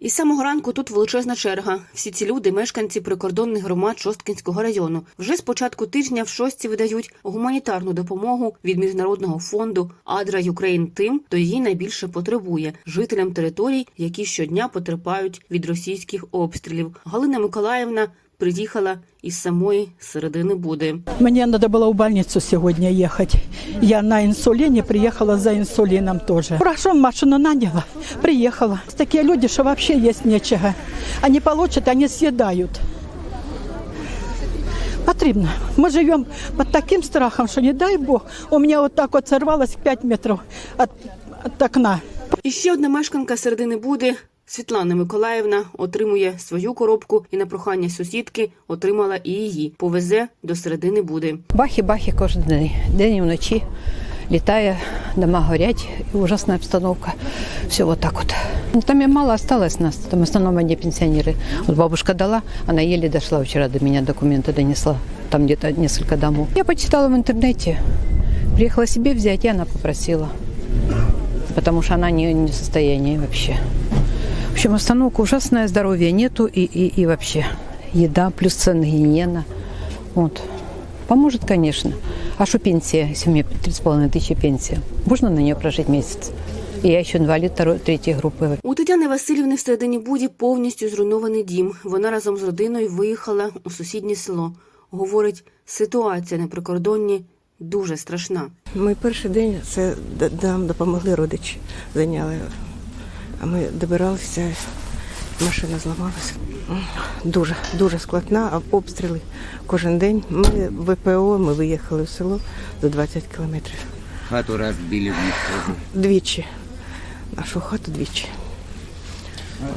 Із самого ранку тут величезна черга. Всі ці люди мешканці прикордонних громад Шосткінського району. Вже з початку тижня в шостці видають гуманітарну допомогу від міжнародного фонду Адра Юкрейн тим, хто її найбільше потребує жителям територій, які щодня потерпають від російських обстрілів. Галина Миколаївна приїхала із самої середини Буди. Мне надо было в больницу сегодня ехать. Я на инсулине приехала за инсулином тоже. Хорошо, машину наняла, приехала. Такие люди, что вообще есть нечего. Они получат, они съедают. Потрібно. Мы живем под таким страхом, что не дай бог, у меня вот так вот сорвалось 5 метров от, от окна. І ще одна мешканка середини Буди. Світлана Миколаївна отримує свою коробку і на прохання сусідки отримала і її. Повезе до середини Буди. Бахи-бахи кожен день, день і вночі. Літає, дома горять, ужасна обстановка. Все вот так вот. Ну, Там и мало осталось нас, там в основном одни пенсионеры. Бабушка дала, она еле дошла вчера до меня, документы донесла. Там где-то несколько домов. Я почитала в интернете, приехала себе взять, и она попросила. Потому что она не, не в состоянии вообще. В общем, остановка ужасная, здоровья нету и, и, и вообще. Еда плюс цены гигиена. Вот. Поможет, конечно. А что пенсия, если у меня 3,5 тысячи пенсия? Можно на нее прожить месяц? И я еще инвалид второй, третьей группы. У Тетяни Васильівни в середині Буді повністю зруйнований дім. Вона разом з родиною виїхала у сусіднє село. Говорить, ситуація на прикордонні дуже страшна. Ми перший день це д- нам допомогли родичі, зайняли. а ми добиралися, машина зламалася. Дуже, дуже складна, а обстріли кожен день. Ми ВПО, ми виїхали в село за 20 кілометрів. Хату розбили в них. Двічі. Нашу хату двічі.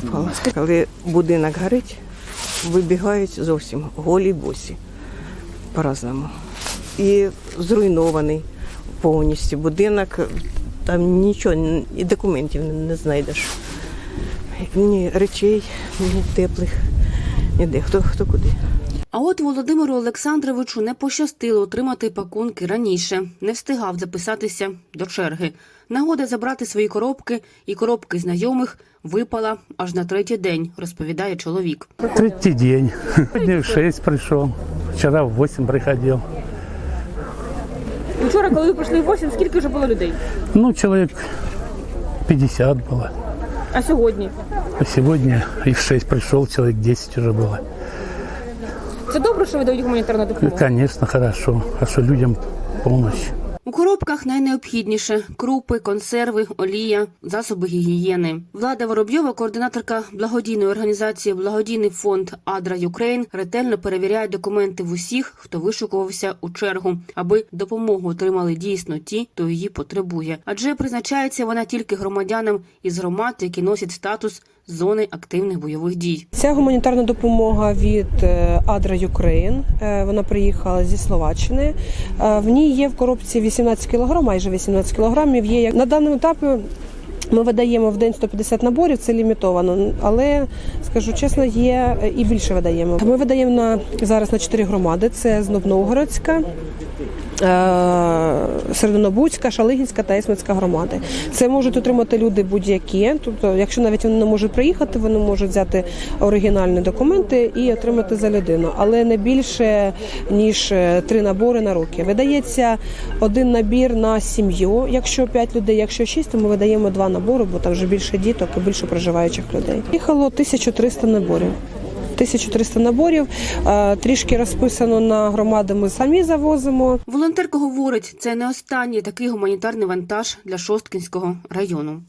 Попала. Коли будинок горить, вибігають зовсім голі босі. По-разному. І зруйнований повністю будинок. Там нічого, ні- і документів не, знайдеш. Ні речей, ні теплих, ніде. Хто, хто куди. А от Володимиру Олександровичу не пощастило отримати пакунки раніше. Не встигав записатися до черги. Нагода забрати свої коробки і коробки знайомих випала аж на третій день, розповідає чоловік. Третий день. Сегодня в 6 пришел. Вчера в 8 приходил. Вчора, коли ви прийшли в 8, скільки вже було людей? Ну, человек 50 было. А сьогодні? А сегодня и в 6 пришел, человек 10 уже было. Це добре, що ви дають гуманітарну допомогу? Конечно, хорошо. А что людям помощь? У коробках найнеобхідніше крупи, консерви, олія, засоби гігієни. Влада Воробйова, координаторка благодійної організації Благодійний фонд Адра Юкрейн, ретельно перевіряє документи в усіх, хто вишукувався у чергу, аби допомогу отримали дійсно ті, хто її потребує. Адже призначається вона тільки громадянам із громад, які носять статус зони активних бойових дій. Ця гуманітарна допомога від е, Адра Юкрейн. Е, Вона приїхала зі Словаччини. Е, В ній є в коробці 18 кг, майже 18 кг. Є на даному етапі. Ми видаємо в день 150 наборів, це лімітовано, але скажу чесно, є і більше видаємо. Ми видаємо на зараз на 4 громади: це Знобновгородська, Серединобудська, Шалигінська та Ісмицька громади. Це можуть отримати люди будь-які. Тобто, якщо навіть вони не можуть приїхати, вони можуть взяти оригінальні документи і отримати за людину, але не більше ніж е, три набори на руки. Видається один набір на сім'ю, якщо 5 людей, якщо 6, то ми видаємо два набори, бо там вже більше діток і більше проживаючих людей. Їхало 1300 наборів. 1300 наборів, Е, трішки розписано на громади. Ми самі завозимо. Волонтерка говорить, це не останній такий гуманітарний вантаж для Шосткінського району.